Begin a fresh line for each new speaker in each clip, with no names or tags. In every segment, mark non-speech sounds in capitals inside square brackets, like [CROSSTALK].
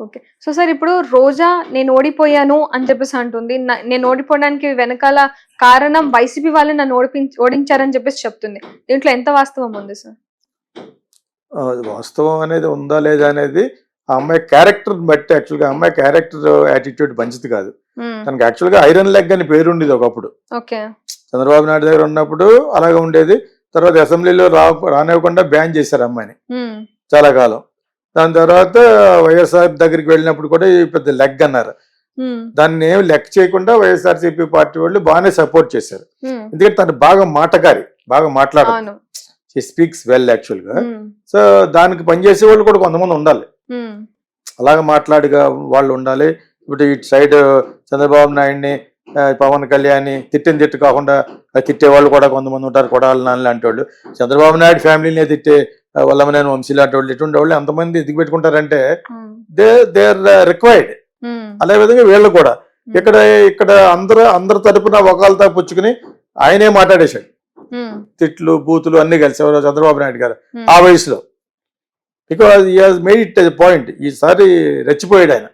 Okay. So sir ఇప్పుడు రోజా నేను ఓడిపోయాను అని చెప్పేసి అంటుంది. నేను ఓడిపోవడానికి వెనకాల కారణం వైసీపీ వాళ్ళు నన్ను ఓడిపి ఓడించారని చెప్పేసి చెప్తుంది. దీంట్లో ఎంత వాస్తవం ఉంది సార్?
వాస్తవం అనేది ఉందా లేదా అనేది ఆ అమ్మాయి క్యారెక్టర్ బట్టి యాక్చువల్గా అమ్మాయి క్యారెక్టర్ యాటిట్యూడ్ మంచిది కాదు. తనకి యాక్చువల్గా ఐరన్ లెగ్ అని పేరు ఉండేది ఒకప్పుడు.
ఓకే.
చంద్రబాబు నాయుడు దగ్గర ఉన్నప్పుడు అలాగే ఉండేది. తర్వాత అసెంబ్లీలో రా రానివ్వకుండా బ్యాన్ చేశారు అమ్మాయిని.
మ్మ్.
చాలా కాలం. దాని తర్వాత వైఎస్ఆర్ దగ్గరికి వెళ్ళినప్పుడు కూడా ఈ పెద్ద లెగ్ అన్నారు. దాన్ని ఏం లెక్క చేయకుండా వైఎస్ఆర్సీపీ పార్టీ వాళ్ళు బాగానే సపోర్ట్ చేశారు. ఎందుకంటే తను బాగా మాటకారి బాగా మాట్లాడాలి
అవును
స్పీక్స్ వెల్ యాక్చువల్గా
మ్మ్.
సో దానికి పనిచేసే వాళ్ళు కూడా కొంతమంది ఉండాలి. అలాగ మాట్లాడిగా వాళ్ళు ఉండాలి ఇప్పుడు ఇటు సైడ్ చంద్రబాబు నాయుడిని పవన్ కళ్యాణ్ తిట్టిన తిట్టు కాకుండా తిట్టే వాళ్ళు కూడా కొంతమంది ఉంటారు కొడాలి నాన్న లాంటి వాళ్ళు చంద్రబాబు నాయుడు ఫ్యామిలీనే తిట్టే వల్లమనేని వంశీ లాంటి వాళ్ళు ఇటువంటి వాళ్ళు ఎంతమంది ఎదిగి పెట్టుకుంటారంటే. దే దే ఆర్ రిక్వైర్డ్
మ్మ్.
అదే విధంగా వీళ్ళు కూడా ఇక్కడ ఇక్కడ అందరూ అందరి తరపున ఒకళ్ళతో పుచ్చుకుని ఆయనే మాట్లాడేశాడు. తిట్లు బూతులు అన్ని కలిసి ఎవరో చంద్రబాబు నాయుడు గారు. ఆ వయసులో బికాజ్ ఈ హాజ్ మేడ్ ఇట్ పాయింట్ ఈసారి రెచ్చిపోయాడు ఆయన.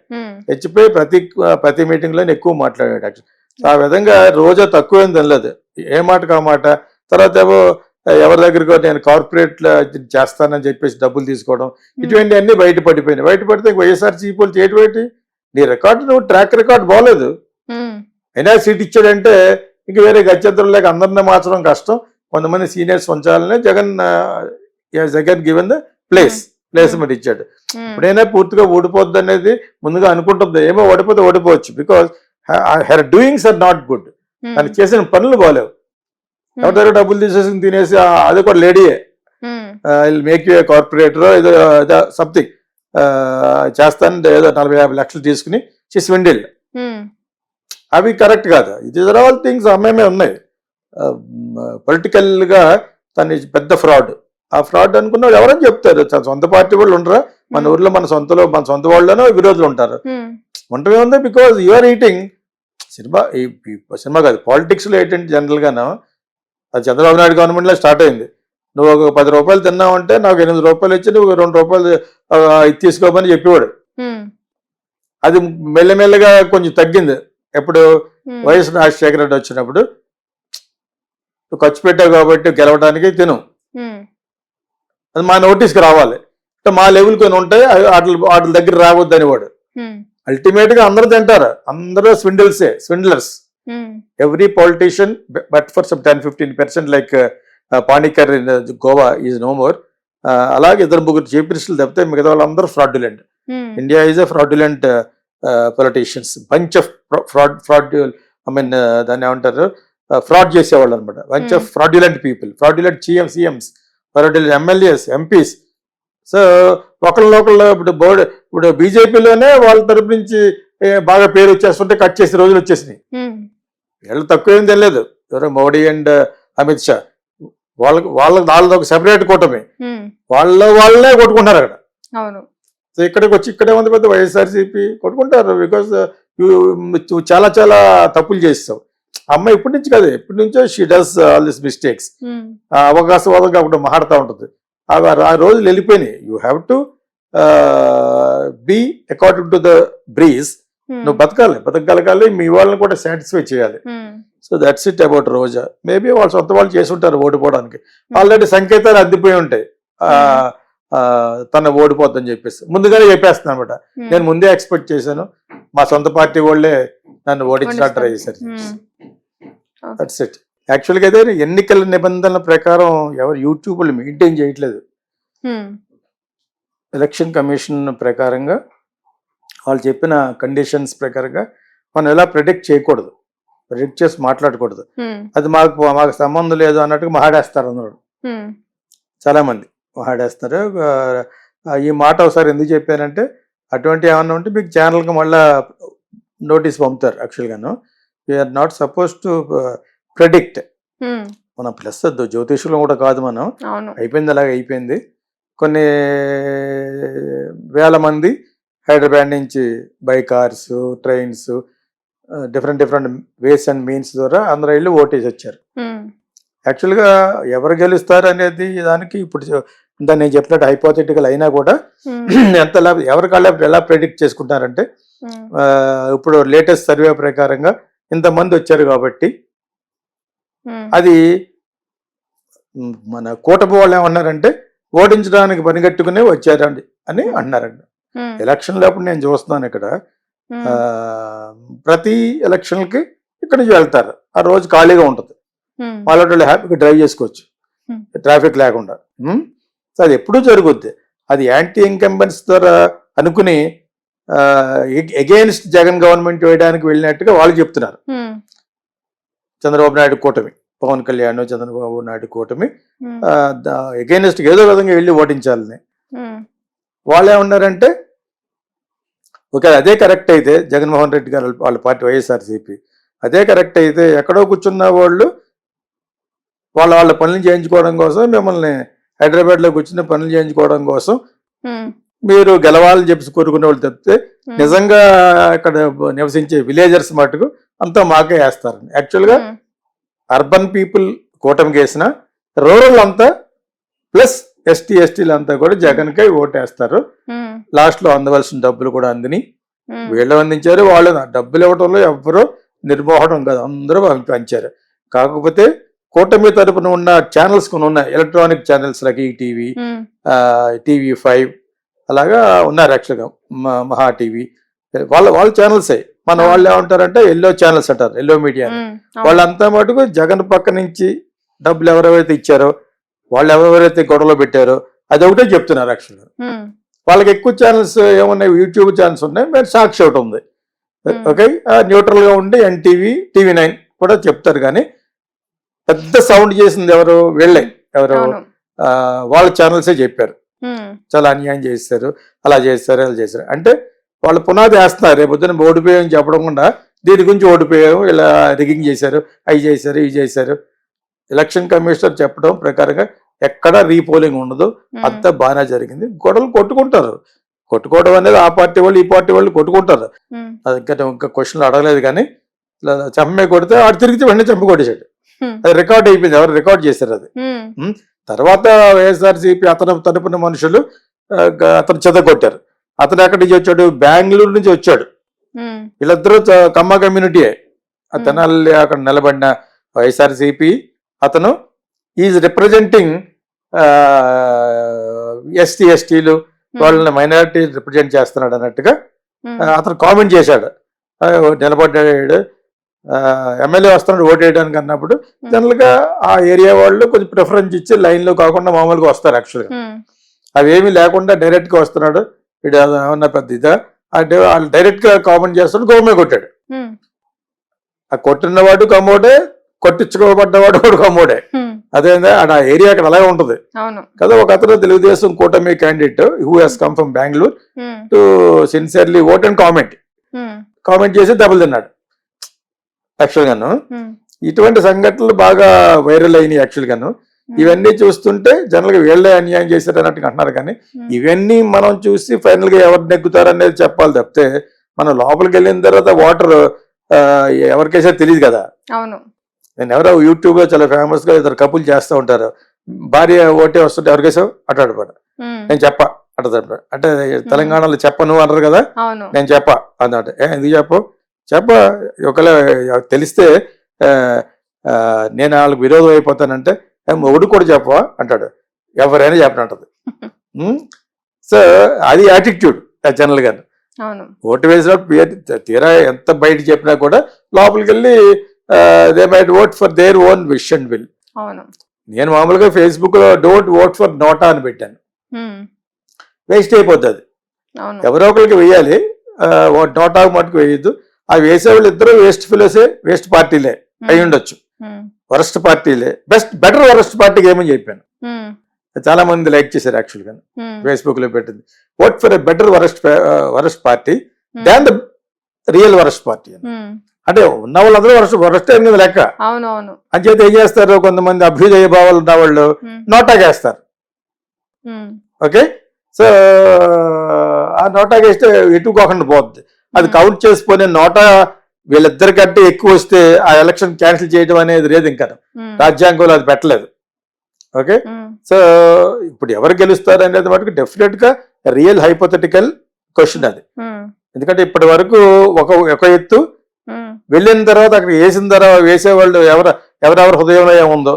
రెచ్చిపోయి ప్రతి ప్రతి మీటింగ్లో ఎక్కువ మాట్లాడాడు యాక్చువల్ ఆ విధంగా రోజా తక్కువ ఏం తినలేదు ఏ మాటకు ఆ మాట తర్వాత ఏమో ఎవరి దగ్గరకు నేను కార్పొరేట్ చేస్తానని చెప్పేసి డబ్బులు తీసుకోవడం ఇటువంటి అన్ని బయట పడిపోయినాయి. బయట పడితే వైఎస్ఆర్ చీపులు చేయటం ఏంటి? నీ రికార్డు నువ్వు ట్రాక్ రికార్డ్ బాగోలేదు. అయినా సీట్ ఇచ్చాడంటే ఇంక వేరే గత్యంతరం లేక అందరినీ మార్చడం కష్టం. కొంతమంది సీనియర్స్ ఉంచాలని Jagan Jagan given the place placement ఇచ్చాడు.
మ్మ్.
ఎప్పుడైనా పూర్తిగా ఓడిపోద్ది అనేది ముందుగా అనుకుంటుంది. ఏమో ఓడిపోతే ఓడిపోవచ్చు. Because her doings are not good. తను చేసిన పనులు బాగాలేవు ఎవరి దగ్గర డబ్బులు తీసేసి తినేసి అది కూడా లేడీయే. మేక్ యూ కార్పొరేటర్ ఏదో సంథింగ్ చేస్తాను ఏదో నలభై యాభై లక్షలు తీసుకుని చేసి వెండిల్
మ్మ్.
అవి కరెక్ట్ కాదు. ఇది ఆర్ ఆల్ థింగ్స్ అమ్మాయి ఉన్నాయి. పొలిటికల్గా తన పెద్ద ఫ్రాడ్ ఆ ఫ్రాడ్ అనుకున్న ఎవరని చెప్తారు? తన సొంత పార్టీ వాళ్ళు ఉండరా? మన ఊర్లో మన సొంతలో మన సొంత వాళ్ళలోనో విరోధులు ఉంటారు. ఉండటమే ఉంది because you are eating cinema cinema కాదు పాలిటిక్స్లో ఏంటంటే జనరల్ గాను అది చంద్రబాబు నాయుడు గవర్నమెంట్లో స్టార్ట్ అయింది నువ్వు ఒక పది రూపాయలు తిన్నావంటే నాకు ఎనిమిది రూపాయలు ఇచ్చి నువ్వు రెండు రూపాయలు ఇది తీసుకోమని చెప్పేవాడు. అది మెల్లమెల్లగా కొంచెం తగ్గింది ఎప్పుడు. వైఎస్ రాజశేఖర రెడ్డి వచ్చినప్పుడు నువ్వు ఖర్చు పెట్టావు కాబట్టి గెలవడానికి తిను. అది మా నోటీస్కి రావాలి అంటే మా లెవెల్ కొన్ని ఉంటాయి వాటి వాటి దగ్గర రావద్దు అనేవాడు
మ్మ్.
అల్టిమేట్గా అందరూ తింటారు అందరూ స్విండిల్సే swindlers. Every politician but for some ten fifteen percent like Parrikar in Goa is no more అలాగే ఇద్దరు ముగ్గురు చీఫ్ మినిస్టర్లు తప్పితే మిగతా వాళ్ళందరూ fraudulent. India is a fraudulent politicians bunch of fraud fraud I mean దాన్ని ఏమంటారు? ఫ్రాడ్ చేసేవాళ్ళు అనమాట bunch of
Hmm.
Fraudulent people fraudulent CM CMs fraudulent MLAs MPs so ఒకళ్ళొకళ్ళు ఇప్పుడు బోర్డు ఇప్పుడు బీజేపీలోనే వాళ్ళ తరపు నుంచి బాగా పేరు వచ్చేస్తుంటే కట్ చేసే రోజులు వచ్చేసినాయి.
మ్మ్.
వీళ్ళు తక్కువ ఏం తెలియదు ఎవరో మోడీ అండ్ అమిత్ షా. వాళ్ళకి వాళ్ళకి వాళ్ళది ఒక సెపరేట్ కూటమి. వాళ్ళ వాళ్ళే కొట్టుకుంటారు అక్కడ.
అవును.
సో ఇక్కడికి వచ్చి ఇక్కడే ఉంది పెద్ద వైఎస్ఆర్సీపీ కొట్టుకుంటారు. బికాస్ నువ్వు చాలా చాలా తప్పులు చేస్తావు. అమ్మ ఇప్పటి నుంచి కాదు ఎప్పటి నుంచో she does all this mistakes. అవకాశవాదం కాకుండా మాట్లాడుతూ ఉంటుంది. అవి ఆ రోజులు వెళ్ళిపోయినాయి. You have to be according to the breeze. నువ్వు బతకాలి బతకగలగాలి మీ వాళ్ళని కూడా సాటిస్ఫై చేయాలి. So that's it about Roja. Maybe వాళ్ళు సొంత వాళ్ళు చేసి ఉంటారు ఓడిపోవడానికి ఆల్రెడీ సంకేతాలు అందిపోయి ఉంటాయి. ఆ, ఆ, తన ఓడిపోద్దని చెప్పేసి. ముందుగానే చెప్పేస్తాను అనమాట. నేను ముందే ఎక్స్పెక్ట్ చేశాను. మా సొంత పార్టీ వాళ్ళే నన్ను ఓడించినట్టు ట్రై చేశారు. దట్స్ ఇట్ యాక్చువల్గా అయితే ఎన్నికల నిబంధనల ప్రకారం ఎవరు యూట్యూబ్లు మెయింటైన్ చేయట్లేదు. ఎలక్షన్ కమిషన్ ప్రకారంగా వాళ్ళు చెప్పిన కండిషన్స్ ప్రకారంగా మనం ఎలా ప్రిడిక్ట్ చేయకూడదు. ప్రిడిక్ట్ చేసి మాట్లాడకూడదు. అది మాకు మాకు సంబంధం లేదు అన్నట్టుగా మాట్లాడేస్తారు అందరూ
మ్మ్.
చాలా మంది మాట్లాడేస్తున్నారు ఆ, ఈ మాట ఒకసారి ఎందుకు చెప్పానంటే అటువంటి ఏమన్నా ఉంటే మీకు ఛానల్కి మళ్ళా నోటీస్ పంపుతారు యాక్చువల్గాను. We're not supposed to predict. మనం ప్లస్ జ్యోతిషులు కూడా కాదు మనం. అయిపోయింది అలాగే అయిపోయింది. కొన్ని వేల మంది హైదరాబాద్ నుంచి by cars trains different different ways and means ద్వారా అందరూ వెళ్ళి ఓటేసి వచ్చారు. యాక్చువల్గా ఎవరు గెలుస్తారు అనేది దానికి ఇప్పుడు ఇందా నేను చెప్పినట్టు హైపోథెటికల్ అయినా కూడా [CLEARS THROAT] ఎంత ఎలా ఎవరి కాళ్ళు ఎలా ప్రెడిక్ట్ చేసుకుంటారంటే ఇప్పుడు లేటెస్ట్ సర్వే ప్రకారంగా ఇంతమంది వచ్చారు కాబట్టి అది మన కూటమి వాళ్ళు ఏమన్నారంటే ఓడించడానికి పనిగట్టుకునే వచ్చారండి అని అన్నారండి. ఎలక్షన్ అప్పుడు నేను చూస్తున్నాను ఇక్కడ. ప్రతి ఎలక్షన్కి ఇక్కడ నుంచి వెళ్తారు. ఆ రోజు ఖాళీగా ఉంటుంది. వాళ్ళ హ్యాపీగా డ్రైవ్ చేసుకోవచ్చు. ట్రాఫిక్ లేకుండా. అది ఎప్పుడూ జరుగుద్ది. అది యాంటీ ఇన్కంబెన్స్ ద్వారా అనుకుని ఎగెయిన్స్ట్ జగన్ గవర్నమెంట్ వేయడానికి వెళ్ళినట్టుగా వాళ్ళు చెప్తున్నారు. చంద్రబాబు నాయుడు కూటమి పవన్ కళ్యాణ్ చంద్రబాబు నాయుడు కూటమి
ఉమ్,
ఎగెయిన్స్ట్ ఏదో విధంగా వెళ్ళి ఓటించాలని. వాళ్ళు ఏమన్నారంటే ఓకే అదే కరెక్ట్ అయితే జగన్మోహన్ రెడ్డి గారు వాళ్ళ పార్టీ వైఎస్ఆర్సీపీ. అదే కరెక్ట్ అయితే ఎక్కడో కూర్చున్న వాళ్ళు వాళ్ళ వాళ్ళ పనులు చేయించుకోవడం కోసం మిమ్మల్ని హైదరాబాద్లో కూర్చుని పనులు చేయించుకోవడం కోసం మీరు గెలవాలని చెప్పి కోరుకునే వాళ్ళు తప్పితే నిజంగా ఇక్కడ నివసించే విలేజర్స్ మటుకు అంతా మాకే వేస్తారు. యాక్చువల్గా అర్బన్ పీపుల్ కూటమికి వేసిన రూరల్ అంతా ప్లస్ ఎస్టీ ఎస్టీలు అంతా కూడా జగన్కే ఓటేస్తారు.
ఉమ్,
లాస్ట్లో అందవలసిన డబ్బులు కూడా అందిని. వీళ్ళు అందించారు వాళ్ళు డబ్బులు ఇవ్వడంలో ఎవ్వరూ నిర్మోహడం కాదు అందరూ పంచారు. కాకపోతే కూటమి తరపున ఉన్న ఛానల్స్ కొన్ని ఉన్నాయి. ఎలక్ట్రానిక్ ఛానల్స్ లకి టీవీ టీవీ ఫైవ్ అలాగా ఉన్నారు యాక్చువల్గా మహా టీవీ వాళ్ళ వాళ్ళ ఛానల్సే మన వాళ్ళు ఏమంటారంటే ఎల్లో ఛానల్స్ అంటారు ఎల్లో మీడియా. వాళ్ళంతా మటుకు జగన్ పక్క నుంచి డబ్బులు ఎవరెవరైతే ఇచ్చారో వాళ్ళు ఎవరెవరైతే గొడవలో పెట్టారో అది ఒకటే చెప్తున్నారు యాక్చువల్గా. వాళ్ళకి ఎక్కువ ఛానల్స్ ఏమున్నాయి? యూట్యూబ్ ఛానల్స్ ఉన్నాయి. మరి సాక్షి ఒకటి ఉంది. ఓకే? న్యూట్రల్గా ఉండి ఎన్టీవీ టీవీ నైన్ కూడా చెప్తారు కానీ పెద్ద సౌండ్ చేసింది ఎవరు? వీళ్ళే. ఎవరు? వాళ్ళ ఛానల్సే చెప్పారు. చాలా అన్యాయం చేస్తారు. అలా చేస్తారు అలా చేస్తారు. అంటే వాళ్ళు పునాది వేస్తున్నారు. రేపు పొద్దున ఓడిపోయామని చెప్పడం కూడా దీని గురించి ఓడిపోయాము ఇలా రిగింగ్ చేశారు. అవి చేశారు ఇవి చేశారు. ఎలక్షన్ కమిషనర్ చెప్పడం ప్రకారంగా ఎక్కడ రీపోలింగ్ ఉండదు అంతా బాగానే జరిగింది. గొడవలు కొట్టుకుంటారు. కొట్టుకోవడం అనేది ఆ పార్టీ వాళ్ళు ఈ పార్టీ వాళ్ళు కొట్టుకుంటారు. అది ఇంకా ఇంకా క్వశ్చన్లు అడగలేదు కానీ చంపమే కొడితే ఆడు తిరిగితే వెంటనే చంప కొట్టేశాడు. అది రికార్డ్ అయిపోయింది ఎవరు రికార్డ్ చేశారు అది. తర్వాత వైఎస్ఆర్సీపీ అతను తరపున మనుషులు అతను చెదగొట్టారు అతను ఎక్కడి నుంచి వచ్చాడు? బెంగళూరు నుంచి వచ్చాడు. వీళ్ళిద్దరూ కమ్మ కమ్యూనిటీయే. తెనాలి అక్కడ నిలబడిన వైఎస్ఆర్సీపీ అతను ఈజ్ రిప్రజెంటింగ్ ఎస్టీ ఎస్టీలు వాళ్ళని మైనారిటీ రిప్రజెంట్ చేస్తున్నాడు అన్నట్టుగా అతను కామెంట్ చేశాడు. నిలబడ్డాడు. ఎమ్మెల్యే వస్తున్నాడు ఓటు వేయడానికి అన్నప్పుడు
ఉమ్,
జనరల్గా ఆ ఏరియా వాళ్ళు కొంచెం ప్రిఫరెన్స్ ఇచ్చి లైన్లో కాకుండా మామూలుగా వస్తారు యాక్చువల్గా. అవేమీ లేకుండా డైరెక్ట్గా వస్తున్నాడు. ఇటు ఏమన్నా పెద్ద ఇదా? అంటే వాళ్ళు డైరెక్ట్గా కామెంట్ చేస్తాడు గవర్నమెంట్ కొట్టాడు. ఆ కొట్టినవాడు కమ్మోడే కొట్టించుకోబడ్డవాడు
ఉమ్,
అదేందా? ఆ ఏరియా అక్కడ అలాగే ఉంటుంది. కదా ఒక అతను తెలుగుదేశం కూటమి candidate who has come from Bengaluru to sincerely vote and comment comment చేసి దెబ్బలు తిన్నాడు. యాక్చువల్ గాను. ఇటువంటి సంఘటనలు బాగా వైరల్ అయినాయి యాక్చువల్ గాను. ఇవన్నీ చూస్తుంటే జనరల్గా వీళ్ళే అన్యాయం చేశారు అన్నట్టుగా అంటున్నారు కానీ ఇవన్నీ మనం చూసి ఫైనల్గా ఎవరు నెగ్గుతారు అనేది చెప్పాలి తప్పితే మనం లోపలికి వెళ్ళిన తర్వాత వాటర్ ఎవరికైనా తెలియదు కదా.
అవును.
నేను ఎవరో యూట్యూబ్లో చాలా ఫేమస్గా ఇద్దరు కపుల్ చేస్తూ ఉంటారు. భార్య ఓటే వస్తుంటే ఎవరికేసావు అటాడపడ
ఉమ్,
నేను చెప్ప అటదట అంటే తెలంగాణలో చెప్పను అంటారు కదా? నేను చెప్ప అన్నమాట. ఏ ఎందుకు చెప్పు? చెప్ప. ఒకవేళ తెలిస్తే నేను వాళ్ళకి విరోధం అయిపోతానంటే "ఏ, మొగుడు కూడా చెప్పవా? అంటాడు. ఎవరైనా చెప్పనంటది [LAUGHS] సో అది యాటిట్యూడ్
జనరల్గా
ఓటు వేసినప్పుడు తీరా ఎంత బయట చెప్పినా కూడా లోపలికి వెళ్ళి they might vote for their own wish and will నేను మామూలుగా ఫేస్బుక్లో డోంట్ ఓట్ ఫర్ నోటా అని పెట్టాను. వేస్ట్ అయిపోతుంది. ఎవరో ఒకరికి వేయాలి. నోటా మటుకు వేయద్దు. ఆ వేసేవాళ్ళు ఇద్దరు వేస్ట్ ఫిలోసే వేస్ట్ పార్టీలే అయి ఉండొచ్చు. వరస్ట్ పార్టీలే. బెస్ట్ బెటర్ వరస్ట్ పార్టీకి ఏమని చెప్పాను? చాలా మంది లైక్ చేశారు యాక్చువల్గా
ఉమ్,
ఫేస్బుక్లో పెట్టింది. Vote for a better worst worst party than the real worst party
um,
అంటే ఉన్న వాళ్ళందరూ వరస్ట్ వరస్ట్ అయింది కదా లెక్క.
అవును అవును
అంచేత ఏం చేస్తారు? కొంతమంది అభ్యుదయ భావాలు ఉన్న వాళ్ళు
ఉమ్,
ఓకే? సో ఆ నోటాగేస్తే ఎటు కాకుండా పోద్ది. అది కౌంట్ చేసుకునే నోటా వీళ్ళిద్దరికంటే ఎక్కువ వస్తే ఆ ఎలక్షన్ క్యాన్సిల్ చేయడం అనేది లేదు ఇంకా. రాజ్యాంగంలో అది పెట్టలేదు. ఓకే? సో ఇప్పుడు ఎవరు గెలుస్తారు అనేది మటుకు డెఫినెట్గా రియల్ హైపోథెటికల్ క్వశ్చన్ అది. ఎందుకంటే ఇప్పటి వరకు ఒక ఒక ఎత్తు వెళ్ళిన తర్వాత అక్కడ వేసిన తర్వాత వేసేవాళ్ళు ఎవరు ఎవరెవరి హృదయంలో ఏముందో.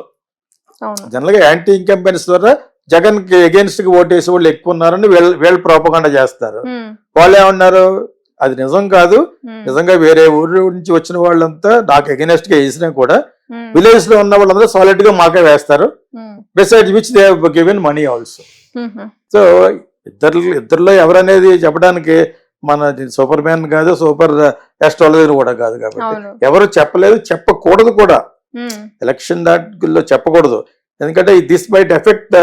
అవును.
జనరల్గా యాంటీ ఇన్కంపెన్స్ ద్వారా జగన్కి అగేన్స్ట్గా ఓటు వేసే వాళ్ళు ఎక్కువ ఉన్నారని వీళ్ళు వీళ్ళు ప్రోపగండ చేస్తారు. వాళ్ళు ఏమన్నారు? అది నిజం కాదు. నిజంగా వేరే ఊరు నుంచి వచ్చిన వాళ్ళంతా నాకు అగేనెస్ట్గా వేసినా కూడా విలేజ్లో ఉన్న వాళ్ళందరూ సాలిడ్గా మాకే వేస్తారు. Beside which they given money also so ఇద్దరు ఇద్దరిలో ఎవరనేది చెప్పడానికి మన సూపర్ మ్యాన్ కాదు సూపర్ ఎస్ట్రాలజర్ కూడా కాదు కాబట్టి. ఎవరు చెప్పలేదు చెప్పకూడదు కూడా.
ఎలక్షన్
దాంట్లో చెప్పకూడదు. ఎందుకంటే దిస్ మైట్ ఎఫెక్ట్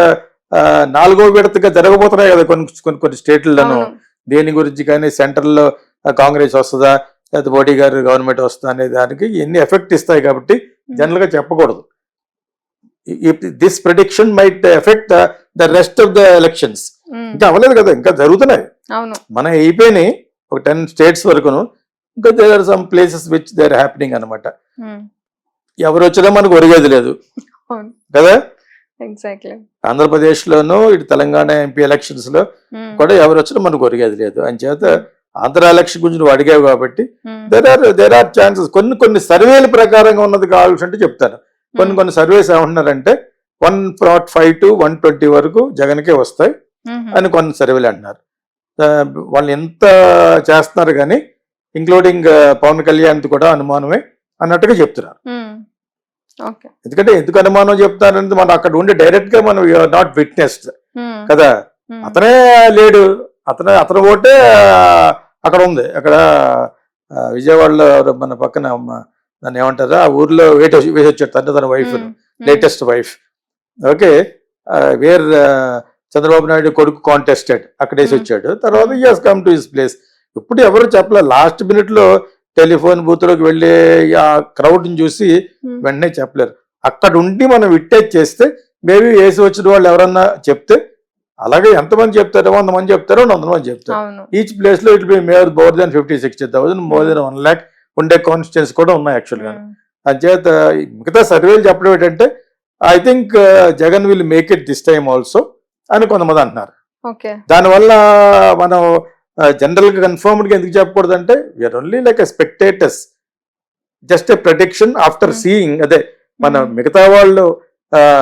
నాలుగో విడతగా జరగబోతున్నాయి కదా కొన్ని కొన్ని కొన్ని స్టేట్లలో
అవును.
దేని గురించి కానీ సెంట్రల్లో కాంగ్రెస్ వస్తుందా లేదా మోడీ గారు గవర్నమెంట్ వస్తుందా అనే దానికి ఎన్ని ఎఫెక్ట్ ఇస్తాయి కాబట్టి జనరల్గా చెప్పకూడదు. This prediction might effect the rest of the elections ఇంకా అవ్వలేదు కదా ఇంకా జరుగుతున్నాయి. మన అయిపోయినాయి ఒక టెన్ స్టేట్స్ వరకును ఇంకా there are some places which they are happening అనమాట ఎవరు వచ్చినా మనకు ఒరిగేది లేదు. కదా?
ఎగ్జాక్ట్లీ
ఆంధ్రప్రదేశ్ లోను ఇటు తెలంగాణ ఎంపీ ఎలక్షన్స్లో కూడా ఎవరు వచ్చినా మనకు ఒరిగేది లేదు. అని చేత ఆంధ్ర ఎలక్షన్ గురించి నువ్వు అడిగావు కాబట్టి there are there are chances కొన్ని కొన్ని సర్వేల ప్రకారంగా ఉన్నది కావాల్సి అంటే చెప్తాను. కొన్ని కొన్ని సర్వేస్ ఏమంటున్నారంటే one not five to one twenty వరకు జగన్కే వస్తాయి. అని కొన్ని సర్వేలు అంటున్నారు. వాళ్ళు ఎంత చేస్తున్నారు కానీ ఇంక్లూడింగ్ పవన్ కళ్యాణ్ కూడా అనుమానమే అన్నట్టుగా చెప్తున్నారు. ఎందుకంటే ఎందుకు అనుమానం చెప్తారనేది మనం అక్కడ ఉండి డైరెక్ట్గా మనం నాట్ విట్నెస్డ్ కదా? అతనే లేడు. అతనే అతని ఓటే అక్కడ ఉంది. అక్కడ విజయవాడలో మన పక్కన దాన్ని ఏమంటారు? ఆ ఊర్లో వేట వేసి వచ్చాడు తండ్రి తన wife latest wife. Okay. Where Chandrababu Naidu కొడుకు కాంటెస్టెడ్ అక్కడ వేసి
Hmm.
వచ్చాడు. తర్వాత ఈ has come to his place ఇప్పుడు ఎవరు చెప్పలే లాస్ట్ మినిట్లో టెలిఫోన్ బూత్లోకి వెళ్ళి ఆ క్రౌడ్ని చూసి వెంటనే చెప్పలేరు. అక్కడ ఉండి మనం విట్టేజ్ చేస్తే మేబీ వేసి వచ్చిన వాళ్ళు ఎవరన్నా చెప్తే అలాగే ఎంతమంది చెప్తారో వంద మంది చెప్తారో వంద మంది చెప్తారు ఈచ్ ప్లేస్లో it be mere more than fifty sixty thousand more than one lakh ఉండే కాన్స్టిట్యూన్స్ కూడా ఉన్నాయి యాక్చువల్గా అంచేత మిగతా సర్వేలు చెప్పడం ఏంటంటే I think Jagan will make it this time also అని కొంతమంది అంటున్నారు. దానివల్ల మనం జనరల్గా కన్ఫర్మ్డ్గా ఎందుకు చెప్పకూడదంటే we're only like a spectators just a prediction after seeing అదే మన మిగతా వాళ్ళు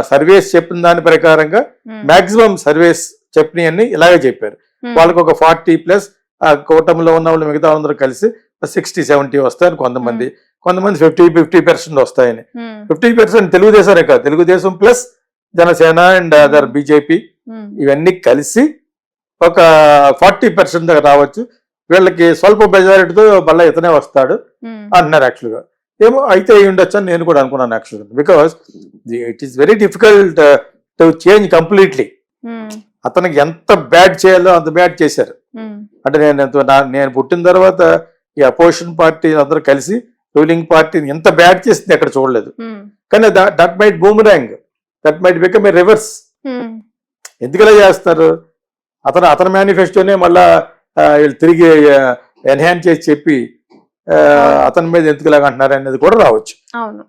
సర్వేస్ చెప్పిన దాని ప్రకారంగా మాక్సిమం సర్వేస్ చెప్పినవన్నీ ఇలాగే చెప్పారు. వాళ్ళకి ఒక ఫార్టీ ప్లస్ ఆ కూటమిలో ఉన్న వాళ్ళు మిగతా అందరూ కలిసి సిక్స్టీ సెవెంటీ వస్తాయని కొంతమంది. కొంతమంది ఫిఫ్టీ ఫిఫ్టీ పర్సెంట్ వస్తాయని. ఫిఫ్టీ పర్సెంట్ తెలుగుదేశమే కాదు. Telugu Desam plus Janasena and other BJP ఇవన్నీ కలిసి ఒక ఫార్టీ పర్సెంట్ దాకా రావచ్చు. వీళ్ళకి స్వల్ప మెజారిటీతో మళ్ళీ ఇతనే వస్తాడు అంటున్నారు యాక్చువల్గా. ఏమో అయితే అయి ఉండొచ్చు అని నేను కూడా అనుకున్నాను యాక్చువల్గా. Because it is very difficult to change completely అతనికి ఎంత బ్యాడ్ చేయాలో అంత బ్యాడ్ చేశారు. అంటే నేను నేను పుట్టిన తర్వాత ఈ అపోజిషన్ పార్టీ అందరూ కలిసి రూలింగ్ పార్టీని ఎంత బ్యాడ్ చేసింది ఎక్కడ చూడలేదు. కానీ that might boomerang that might become a reverse ఎందుకు ఇలా చేస్తారు? అతను అతని మేనిఫెస్టోనే మళ్ళా వీళ్ళు తిరిగి ఎన్హాన్స్ చేసి చెప్పి అతని మీద ఎందుకు ఇలాగ అంటున్నారు అనేది కూడా రావచ్చు.
అవును.